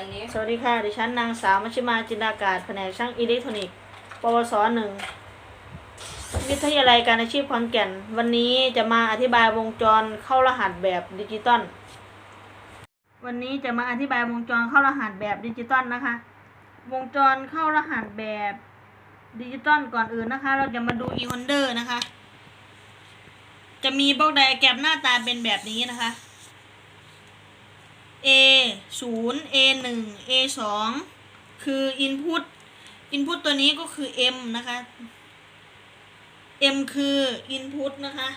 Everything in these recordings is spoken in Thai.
อันนี้สวัสดีค่ะ ดิฉันนางสาวมัชิมาจินดากาศแผนกช่างอิเล็กทรอนิกส์ ปวสหนึ่ง วิทยาลัยการอาชีพขอนแก่น วันนี้จะมาอธิบายวงจรเข้ารหัสแบบดิจิตอล วันนี้จะมาอธิบายวงจรเข้ารหัสแบบดิจิตอลนะคะ วงจรเข้ารหัสแบบดิจิตอลก่อนอื่นนะคะ เราจะมาดู e h o n d e r นะคะ จะมีบล็อกไดอะแกรมหน้าตาเป็นแบบนี้นะคะ A ศูนย์ A หนึ่ง A สองคือ input input ตัวนี้ก็คือ M นะคะ M คือ input นะคะ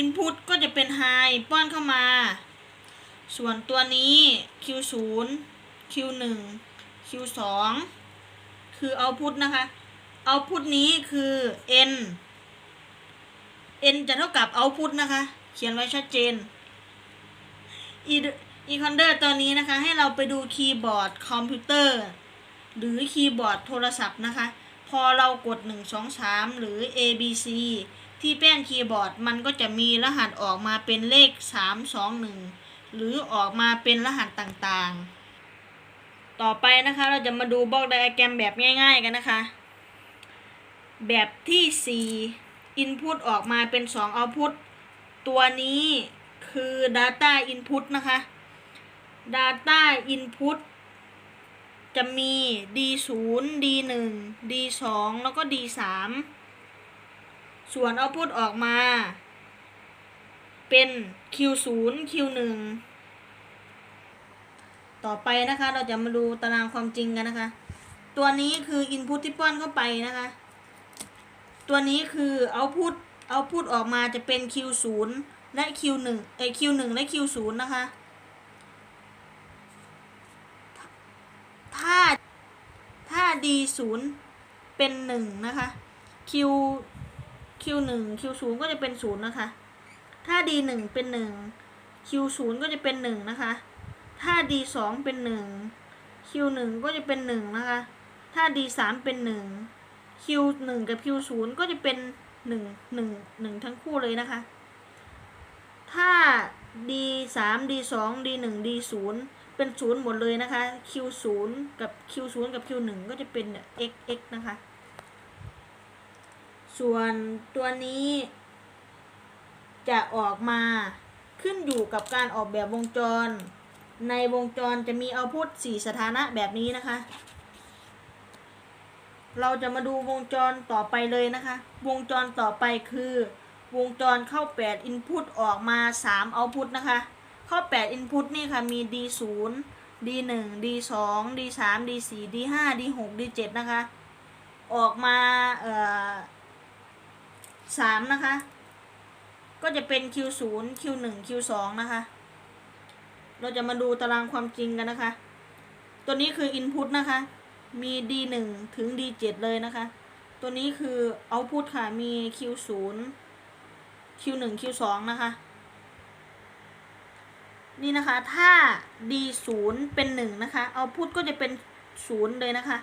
input ก็จะเป็น high ป้อนเข้ามา ส่วนตัวนี้ Q ศูนย์ Q หนึ่ง Q สองคือ output นะคะ output นี้คือ N N จะเท่ากับ output นะคะ เขียนไว้ชัดเจน อีคอนเดอร์ตัวนี้นะคะ ให้เราไปดูคีย์บอร์ดคอมพิวเตอร์ หรือคีย์บอร์ดโทรศัพท์นะคะ พอเรากด 1 2 3 หรือ A B C ที่แป้นคีย์บอร์ดมันก็จะมีรหัสออกมาเป็นเลข 3 2 1 หรือออกมาเป็นรหัสต่างๆ ต่อไปนะคะเราจะมาดูบล็อกไดอะแกรมแบบง่ายๆกันนะคะ แบบที่ 4 Input ออกมาเป็น 2 Output ตัวนี้ คือ Data Input นะคะ Data Input จะมี D0 D1 D2 แล้วก็ D3 ส่วน Output ออกมา เป็น Q0 Q1 ต่อไปนะคะ เราจะมาดูตารางความจริงกันนะคะ ตัวนี้คือ Input ที่ป้อนเข้าไปนะคะ ตัวนี้คือ Output Output ออกมาจะเป็น Q0 และ Q1 เอ้ย Q1 และ Q0 นะคะ ถ้า ถ้า D0 เป็น 1 นะคะ Q Q1 Q0 ก็จะเป็น 0 นะคะ ถ้า D1 เป็น 1 Q0 ก็จะเป็น 1 นะคะ ถ้า D2 เป็น 1 Q1 ก็จะเป็น 1 นะคะ ถ้า D3 เป็น 1 Q1 กับ Q0 ก็จะเป็น 1 1 1 ทั้งคู่เลยนะคะ ถ้า d สาม d สอง d หนึ่ง d ศูนย์เป็นศูนย์หมดเลยนะคะ q ศูนย์กับ q ศูนย์กับ q หนึ่งก็จะเป็น x x นะคะ ส่วนตัวนี้ จะออกมาขึ้นอยู่กับการออกแบบวงจร ในวงจรจะมีเอาพุทสี่สถานะแบบนี้นะคะ เราจะมาดูวงจรต่อไปเลยนะคะ วงจรต่อไปคือ วงจรเข้า 8 input ออกมา 3 output นะคะ เข้า 8 input นี่ค่ะ มี D0 D1 D2 D3 D4 D5 D6 D7 นะคะ ออกมาเอ่อ3นะคะ ก็จะเป็น Q0 Q1 Q2 นะคะ เราจะมาดูตารางความจริงกันนะคะ ตัวนี้คือ input นะคะ มี D1 ถึง D7 เลยนะคะ ตัวนี้คือ output ค่ะ มี q 0 q1 Q2 นะคะ นี่นะคะ ถ้า D0 เป็น1นะคะ output ก็จะเป็น0เลยนะคะ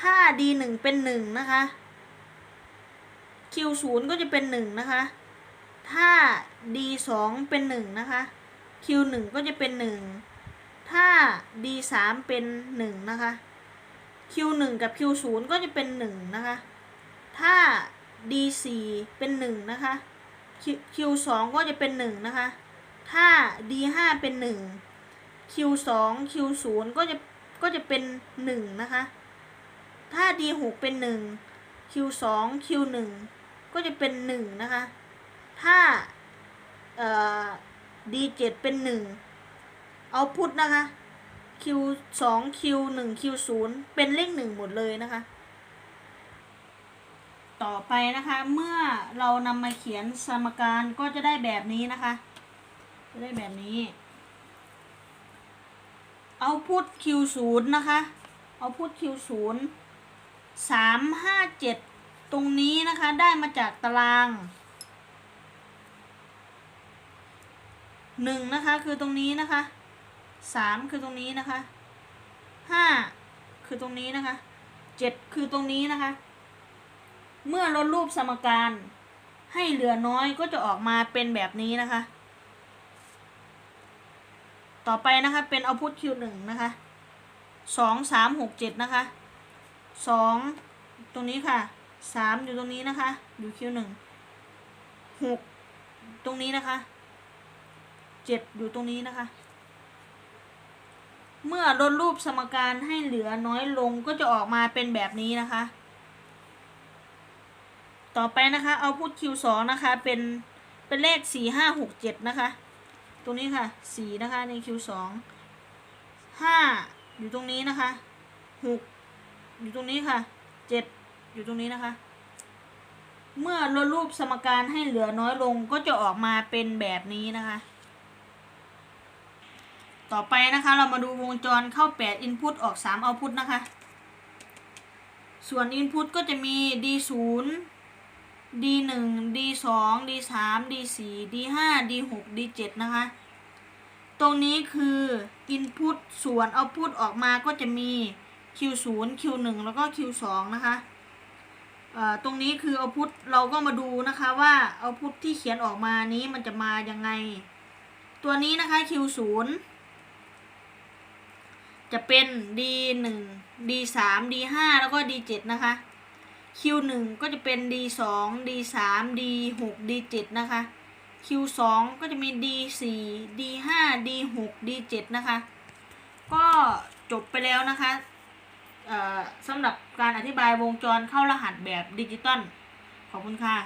ถ้า D1 เป็น1นะคะ Q0 ก็จะเป็น1นะคะ ถ้า D2 เป็น1นะคะ Q1 ก็จะเป็น1ถ้า D3 เป็น1นะคะ Q1 กับ Q0 ก็จะเป็น1นะคะ ถ้า D4 เป็น 1 นะคะ q2 ก็จะเป็น 1 นะคะ ถ้า D5 เป็น 1 Q2 Q0 ก็จะก็จะเป็น 1 นะคะ ถ้า D6 เป็น 1 Q2 Q1 ก็จะเป็น 1 นะคะ ถ้าเอ่อ D7 เป็น 1 เอาพุทนะคะ Q2 Q1 Q0 เป็นเลข 1 หมดเลยนะคะ ต่อไปนะคะ เมื่อเรานำมาเขียนสมการก็จะได้แบบนี้นะคะ จะได้แบบนี้ เอาพุท Q0 นะคะ เอาพุท Q0 สามห้าเจ็ดตรงนี้นะคะได้มาจากตารางหนึ่งนะคะคือตรงนี้นะคะสามคือตรงนี้นะคะห้าคือตรงนี้นะคะเจ็ดคือตรงนี้นะคะ เมื่อลดรูปสมการให้เหลือน้อยก็จะออกมาเป็นแบบนี้นะคะ ต่อไปนะคะเป็นเอาพุท Q1 นะคะสองสามหกเจ็ดนะคะสองตรงนี้ค่ะสามอยู่ตรงนี้นะคะ อยู่ Q1 หกตรงนี้นะคะเจ็ดอยู่ตรงนี้นะคะ เมื่อลดรูปสมการให้เหลือน้อยลงก็จะออกมาเป็นแบบนี้นะคะ ต่อไปนะคะ เอาพุท Q2 นะคะ เป็นเป็นเลขสี่ห้าหกเจ็ดนะคะ ตรงนี้ค่ะสี่นะคะใน Q2 ห้าอยู่ตรงนี้นะคะหกอยู่ตรงนี้ค่ะเจ็ดอยู่ตรงนี้นะคะ เมื่อลดรูปสมการให้เหลือน้อยลงก็จะออกมาเป็นแบบนี้นะคะ ต่อไปนะคะ เรามาดูวงจรเข้า 8 Input ออก 3 Output นะคะ ส่วน Input ก็จะมี D0 D1 D2 D3 D4 D5 D6 D7 นะคะ ตรงนี้คือ Input ส่วน Output ออกมาก็จะมี Q0 Q1 แล้วก็ Q2 นะคะตรงนี้คือ Output เราก็มาดูนะคะว่า Output ที่เขียนออกมานี้มันจะมายังไง ตัวนี้นะคะ Q0 จะเป็น D1 D3 D5 แล้วก็ D7 นะคะ Q1 ก็จะเป็น D2 D3 D6 D7 นะคะ Q2 ก็จะมี D4 D5 D6 D7 นะคะ ก็จบไปแล้วนะคะเอ่อสำหรับการอธิบายวงจรเข้ารหัสแบบดิจิตอลขอบคุณค่ะ